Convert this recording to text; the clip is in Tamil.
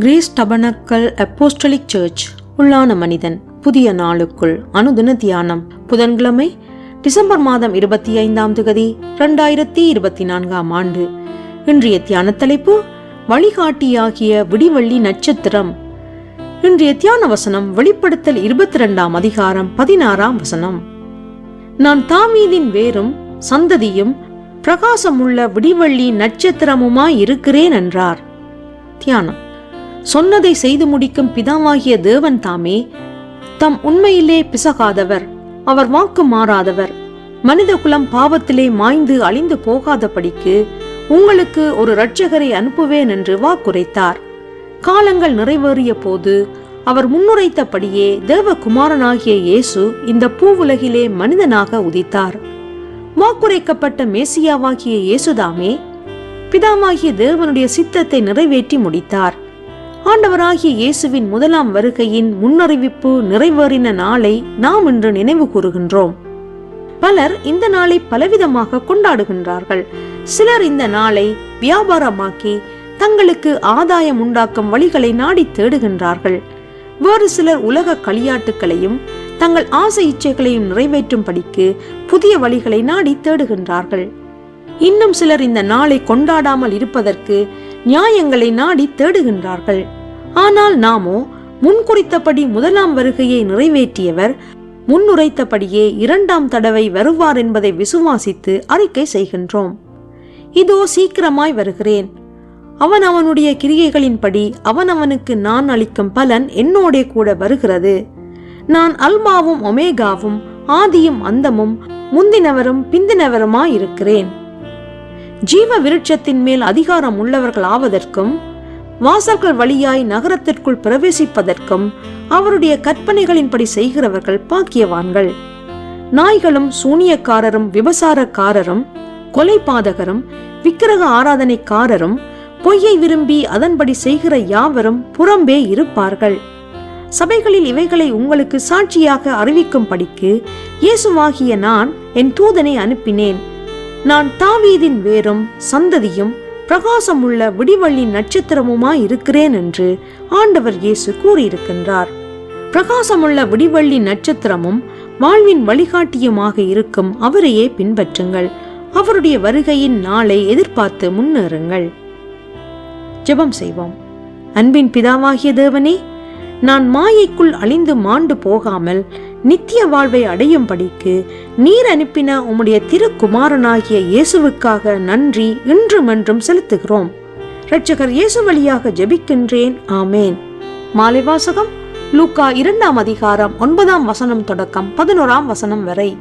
கிரீஸ் டபனக்கல் அப்போஸ்டலிக் சர்ச் உள்ளான மனிதன் புதிய நாளுக்குள் அனுதின தியானம். புதன்கிழமை டிசம்பர் மாதம் இருபத்தி ஐந்தாம் திகதி இரண்டாயிரத்தி இருபத்தி நான்காம் ஆண்டு. இன்றைய தியான தலைப்பு வழிகாட்டியாகிய விடிவள்ளி நட்சத்திரம். இன்றைய தியான வசனம் வெளிப்படுத்தல் இருபத்தி ரெண்டாம் அதிகாரம் பதினாறாம் வசனம். நான் தாமீதின் வேரும் சந்ததியும் பிரகாசமுள்ள விடிவள்ளி நட்சத்திரமுமாய் இருக்கிறேன் என்றார். தியானம். சொன்னதை செய்து முடிக்கும் பிதாவாகிய தேவன் தாமே தம் உண்மையிலே பிசகாதவர் அவர் வாக்கு மாறாதவர். மனித குலம் பாவத்திலே மாய்ந்து அழிந்து போகாதபடிக்கு உங்களுக்கு ஒரு இரட்சகரை அனுப்புவேன் என்று வாக்குரைத்தார் காலங்கள் நிறைவேறிய போது அவர் முன்னுரைத்தபடியே தேவகுமாரனாகிய இயேசு இந்த பூவுலகிலே மனிதனாக உதித்தார். வாக்குரைக்கப்பட்ட மேசியாவாகிய இயேசுதாமே பிதாமாகிய தேவனுடைய சித்தத்தை நிறைவேற்றி முடித்தார். ஆண்டவராகிய இயேசுவின் முதலாம் வருகையின் முன்னறிவிப்பு நிறைவேறின நாளை நாம் இன்று நினைவு கூறுகின்றோம். பலர் இந்த நாளை பலவிதமாக கொண்டாடுகின்றார்கள். சிலர் இந்த நாளை வியாபாரமாக்கி தங்களுக்கு ஆதாயம் உண்டாக்கும் வழிகளை நாடி தேடுகின்றார்கள். வேறு சிலர் உலக களியாட்டுகளையும் தங்கள் ஆசை இச்சைகளையும் நிறைவேற்றும் படிக்கு புதிய வழிகளை நாடி தேடுகின்றார்கள். இன்னும் சிலர் இந்த நாளை கொண்டாடாமல் இருப்பதற்கு நியாயங்களை நாடி தேடுகின்றார்கள். ஆனால் நாமோ முன்குறித்தபடி முதலாம் வருகையை நிறைவேற்றியவர் முன்னுரைத்தபடியே இரண்டாம் தடவை வருவார் என்பதை விசுவாசித்து அறிக்கை செய்கின்றோம். இதோ சீக்கிரமாய் வருகிறேன். அவன் அவனுடைய கிரியைகளின்படி அவன் அவனுக்கு நான் அளிக்கும் பலன் என்னோடே கூட வருகிறது. நான் அல்மாவும் ஒமேகாவும் ஆதியும் அந்தமும் முந்தினவரும் பிந்தினவருமாயிருக்கிறேன். ஜீவ விருட்சத்தின் மேல் அதிகாரம் உள்ளவர்கள் ஆவதற்கும் வாசல்கள் வழியாய் நகரத்திற்குள் பிரவேசிப்பதற்கும் அவருடைய கற்பனைகளின்படி செய்கிறவர்கள் பாக்கியவான்கள். நாய்களும் சூனியக்காரரும் விபசாரக்காரரும் கொலைபாதகரும் விக்கிரக ஆராதனைக்காரரும் பொய்யை விரும்பி அதன்படி செய்கிற யாவரும் புறம்பே இருப்பார்கள். சபைகளில் இவைகளை உங்களுக்கு சாட்சியாக அறிவிக்கும்படிக்கு இயேசுவாகிய நான் என் தூதனை அனுப்பினேன். நான் தாவீதின் வேரும் சந்ததியும் பிரகாசமுள்ள விடிவள்ளி நட்சத்திரமுமாய் இருக்கிறேன் என்று ஆண்டவர் இயேசு கூறியிருக்கின்றார். பிரகாசமுள்ள விடிவள்ளி நட்சத்திரமும் வாழ்வின் வழிகாட்டியுமாக இருக்கும் அவரையே பின்பற்றுங்கள். அவருடைய வருகையின் நாளை எதிர்பார்த்து முன்னேறுங்கள். ஜெபம் செய்வோம். அன்பின் பிதாவாகிய தேவனே நான் மாயைக்குள் அழிந்து மாண்டு போகாமல் நித்திய வாழ்வை அடையும்படிக்கு நீர் அனுப்பின உம்முடைய திருக்குமாரனாகிய இயேசுவுக்காக நன்றி இன்றும் என்றும் செலுத்துகிறோம். இரட்சகர் இயேசு வழியாக ஜெபிக்கின்றேன். ஆமேன். மாலை வாசகம் லூக்கா இரண்டாம் அதிகாரம் ஒன்பதாம் வசனம் தொடக்கம் பதினோராம் வசனம் வரை.